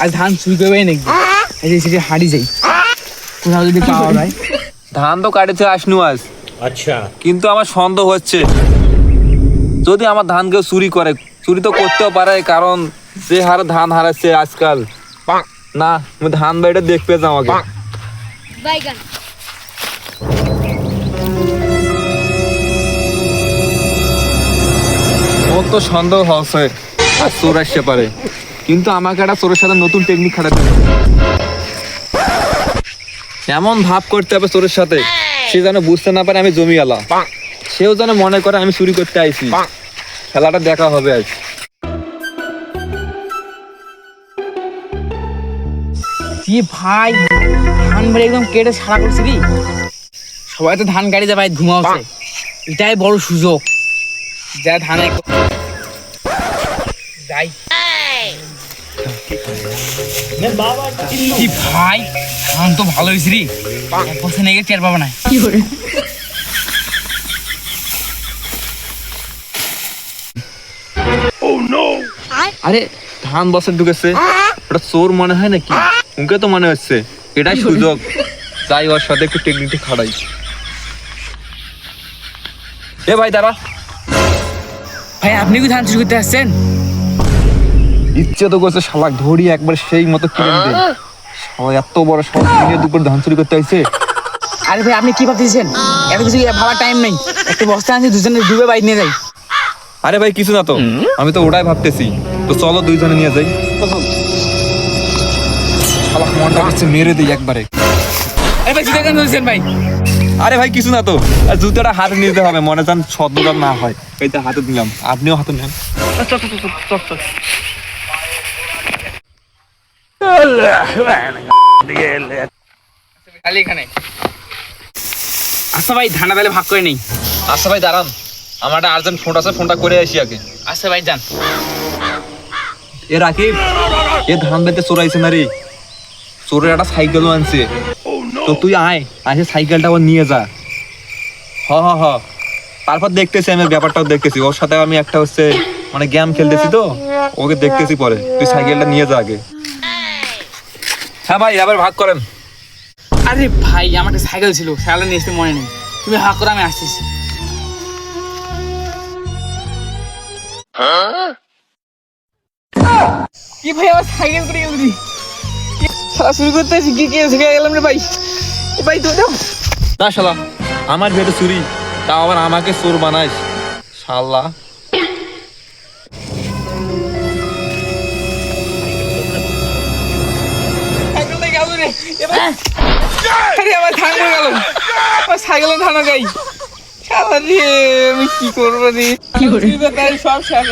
আর ধান চুরি করবে নাকি? সেটা হারিয়ে যাই। কোথাও যদি পাওয়া যায়। ধান তো কাটেছে আসনু আজ। আচ্ছা। কিন্তু আমার সন্দেহ হচ্ছে যদি আমার ধান কেউ চুরি করে চুরি তো করতেও পারে কারণ যে হারে ধান হারাচ্ছে আজকাল। না আমি ধান বাড়িটা দেখতে যাও আগে বাইগান তো সন্দেহ হচ্ছে আর চোর আসতে পারে। কিন্তু আমাকে একটা চোরের সাথে নতুন টেকনিক খাটাতে হবে। এমন ভাব করতে হবে চোরের সাথে সে যেন বুঝতে না পারে আমি জমি আলা সেও যেন মনে করে আমি চুরি করতে আইছি। খেলাটা দেখা হবে আজ। কি ভাই ধান বাড়ি একদম কেটে সারা করছি রে সবাই তো ধান গাড়িতে ভাই ঘুমাচ্ছে। এটাই বড় সুযোগ। যা ধান এক- যাই। কি ভাই? ধান তো ভালো হয়েছে রে। এক বছর টের পাবো না। আরে ধান বছর ঢুকেছে। ওটা চোর মনে হয় নাকি? উনকে তো মনে হচ্ছে। এটাই সুযোগ। যাই ওর সাথে একটু টেকনিকটা খাড়াই এ ভাই দাঁড়া। ভাই আপনি কি ধান চুরি করতে আসছেন? ইচ্ছে তো করছে শালাক ধরি একবার সেই মতো কিনে দে শালা এত বড় সব দুপুর ধান চুরি করতে আইছে। আরে ভাই আপনি কি ভাবতেছেন? এত কিছু ভাবার টাইম নেই। একটা বস্তা আনছি দুজনে ডুবে বাইক নিয়ে যাই। আরে ভাই কিছু না তো। আমি তো ওটাই ভাবতেছি। তো চলো দুইজনে নিয়ে যাই। শালাক মনটা করছে মেরে দিই একবারে। আরে ভাই জুতা কেন ধরছেন ভাই? আরে ভাই কিছু না তো। আর জুতোটা হাতে নিতে হবে মনে যান ছদ্মটা না হয়। এই তো হাতে দিলাম আপনিও হাতে নেন খালি এখানে। আচ্ছা ভাই ধানা তাহলে ভাগ করে নেই। আচ্ছা ভাই দাঁড়ান। আমার একটা আর্জেন্ট ফোন আছে ফোনটা করে আসি আগে। আচ্ছা ভাই যান। এ রাকিব এ ধান বেতে চোরাইছে না রে চোরের একটা সাইকেলও আনছে। তো তুই আয় আসে সাইকেলটা আবার নিয়ে যা। হ হ হ। তারপর দেখতেছি আমি ব্যাপারটাও দেখতেছি। ওর সাথে আমি একটা হচ্ছে মানে গেম খেলতেছি তো ওকে দেখতেছি পরে। তুই সাইকেলটা নিয়ে যা আগে। হ্যাঁ ভাই আবার ভাগ করেন। আরে ভাই আমার একটা সাইকেল ছিল সাইকেলটা নিয়ে আসতে মনে নেই। তুমি হাক করে আমি আসতেছি। কি ভাই আমার সাইকেল করে গেল সারা শুরু করতে কি কে শিখে গেলাম রে ভাই? ভাই তো দাও। না শালা আমার বেটে চুরি তাও আবার আমাকে চোর বানাইস। শালা। আরে আমার ধান হয়ে গেল। আমার সাইকেলে ধান গাই রে আমি কি করব রে? কি করে? সব শেষ